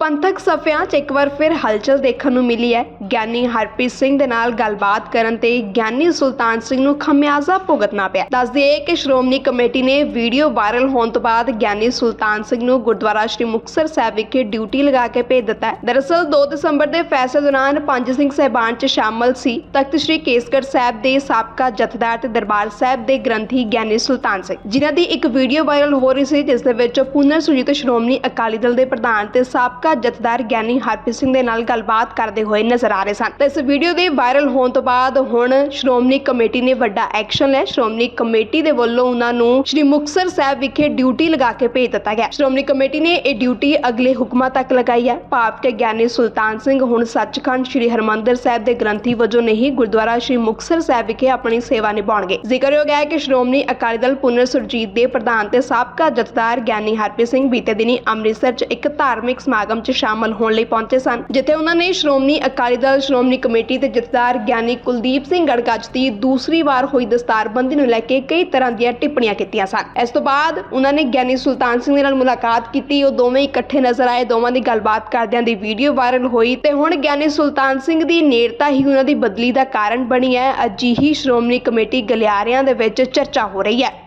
ਪੰਥਕ ਸਫ਼ਿਆਂ 'ਚ ਇੱਕ ਵਾਰ ਫਿਰ ਹਲਚਲ ਦੇਖਣ ਨੂੰ ਮਿਲੀ ਹੈ। ਗਿਆਨੀ ਹਰਪ੍ਰੀਤ ਸਿੰਘ ਦੇ ਨਾਲ ਗੱਲਬਾਤ ਕਰਨ ਤੇ ਗਿਆਨੀ ਸੁਲਤਾਨ ਸਿੰਘ ਨੂੰ ਖਮਿਆਜ਼ਾ ਭੁਗਤਣਾ ਪਿਆ। ਦੱਸ ਦਈਏ ਕਿ ਸ਼੍ਰੋਮਣੀ ਕਮੇਟੀ ਨੇ ਵੀਡੀਓ ਵਾਇਰਲ ਹੋਣ ਤੋਂ ਬਾਅਦ ਗਿਆਨੀ ਸੁਲਤਾਨ ਸਿੰਘ ਨੂੰ ਗੁਰਦੁਆਰਾ ਸ਼੍ਰੀ ਮੁਕਤਸਰ ਸਾਹਿਬ ਵਿਖੇ ਡਿਊਟੀ ਲਗਾ ਕੇ ਭੇਜ ਦਿੱਤਾ ਹੈ। ਦਰਅਸਲ 2 ਦਸੰਬਰ ਦੇ ਫੈਸਲੇ ਦੌਰਾਨ ਪੰਜ ਸਿੰਘ ਸਹਿਬਾਨ 'ਚ ਸ਼ਾਮਲ ਸੀ। ਤਖਤ ਸ਼੍ਰੀ ਕੇਸਗੜ੍ਹ ਸਾਹਿਬ ਦੇ ਸਾਬਕਾ ਜਥੇਦਾਰ ਤੇ ਦਰਬਾਰ ਸਾਹਿਬ ਦੇ ਗ੍ਰੰਥੀ ਗਿਆਨੀ ਸੁਲਤਾਨ ਸਿੰਘ। ਜਿਨ੍ਹਾਂ ਦੀ ਇੱਕ ਵੀਡੀਓ ਵਾਇਰਲ ਹੋ ਰਹੀ ਸੀ, ਜਿਸ ਦੇ ਵਿੱਚ ਪੁਨਰ ਸੁਰਜੀਤ ਸ਼੍ਰੋਮਣੀ ਅਕਾਲੀ ਦਲ ਦੇ ਪ੍ਰਧਾਨ ਤੇ ਸਾਬਕਾ ਜਥੇਦਾਰ ਗਿਆਨੀ ਹਰਪ੍ਰੀਤ ਸਿੰਘ ਦੇ ਨਾਲ ਗੱਲਬਾਤ ਕਰਦੇ ਹੋਏ ਨਜ਼ਰ ਆ ਰਹੇ ਸਨ। ਤੇ ਇਸ ਵੀਡੀਓ ਦੇ ਵਾਇਰਲ ਹੋਣ ਤੋਂ ਬਾਅਦ ਹੁਣ ਸ਼੍ਰੋਮਣੀ ਕਮੇਟੀ ਨੇ ਵੱਡਾ ਐਕਸ਼ਨ ਲਿਆ। ਸ਼੍ਰੋਮਣੀ ਕਮੇਟੀ ਦੇ ਵੱਲੋਂ ਉਹਨਾਂ ਨੂੰ ਸ਼੍ਰੀ ਮੁਕਤਸਰ ਸਾਹਿਬ ਵਿਖੇ ਡਿਊਟੀ ਲਗਾ ਕੇ ਭੇਜ ਦਿੱਤਾ ਗਿਆ। ਸ਼੍ਰੋਮਣੀ ਕਮੇਟੀ ਨੇ ਇਹ ਡਿਊਟੀ ਅਗਲੇ ਹੁਕਮਾਂ ਤੱਕ ਲਗਾਈ ਹੈ। ਭਾਵ ਕਿ ਗਿਆਨੀ ਸੁਲਤਾਨ ਸਿੰਘ ਹੁਣ ਸੱਚਖੰਡ ਸ਼੍ਰੀ ਹਰਮੰਦਰ ਸਾਹਿਬ ਦੇ ਗ੍ਰੰਥੀ ਵਜੋਂ ਨਹੀਂ, ਗੁਰਦੁਆਰਾ ਸ਼੍ਰੀ ਮੁਕਤਸਰ ਸਾਹਿਬ ਵਿਖੇ ਆਪਣੀ ਸੇਵਾ ਨਿਭਾਉਣਗੇ। ਜ਼ਿਕਰਯੋਗ ਹੈ ਕਿ ਸ਼੍ਰੋਮਣੀ ਅਕਾਲੀ ਦਲ ਪੁਨਰ ਸੁਰਜੀਤ ਦੇ ਪ੍ਰਧਾਨ ਤੇ ਸਾਬਕਾ ਜਥੇਦਾਰ ਗਿਆਨੀ ਹਰਪ੍ਰੀਤ ਸਿੰਘ ਬੀਤੇ ਦਿਨੀ ਅੰਮ੍ਰਿਤਸਰ 'ਚ ਇੱਕ ਧਾਰਮਿਕ ਸਮਾਗਮ 'ਚ ਸ਼ਾਮਲ ਹੋਣ ਲਈ ਪਹੁੰਚੇ ਸਨ, ਜਿੱਥੇ ਉਹਨਾਂ ਨੇ ਸ਼੍ਰੋਮਣੀ ਅਕਾਲੀ ਦਲ ਸ਼੍ਰੋਮਣੀ ਕਮੇਟੀ ਤੇ ਜਥੇਦਾਰ ਗਿਆਨੀ ਕੁਲਦੀਪ ਸਿੰਘ ਗੜਗੱਜ ਦੀ ਦੂਸਰੀ ਵਾਰ ਹੋਈ ਦਸਤਾਰਬੰਦੀ ਨੂੰ ਲੈ ਕੇ ਕਈ ਤਰ੍ਹਾਂ ਦੀਆਂ ਟਿੱਪਣੀਆਂ ਕੀਤੀਆਂ ਸਨ। ਇਸ ਤੋਂ ਬਾਅਦ ਉਹਨਾਂ ਨੇ ਗਿਆਨੀ ਸੁਲਤਾਨ ਸਿੰਘ ਦੇ ਨਾਲ ਮੁਲਾਕਾਤ ਕੀਤੀ। ਉਹ ਦੋਵੇਂ ਇਕੱਠੇ ਨਜ਼ਰ ਆਏ। ਦੋਵਾਂ ਦੀ ਗੱਲਬਾਤ ਕਰਦਿਆਂ ਦੀ ਵੀਡੀਓ ਵਾਇਰਲ ਹੋਈ ਤੇ ਹੁਣ ਗਿਆਨੀ ਸੁਲਤਾਨ ਸਿੰਘ ਦੀ ਨੇੜਤਾ ਹੀ ਉਹਨਾਂ ਦੀ ਬਦਲੀ ਦਾ ਕਾਰਨ ਬਣੀ ਹੈ। ਅਜਿਹੀ ਸ਼੍ਰੋਮਣੀ ਕਮੇਟੀ ਗਲਿਆਰਿਆਂ ਦੇ ਵਿੱਚ ਚਰਚਾ ਹੋ ਰਹੀ ਹੈ।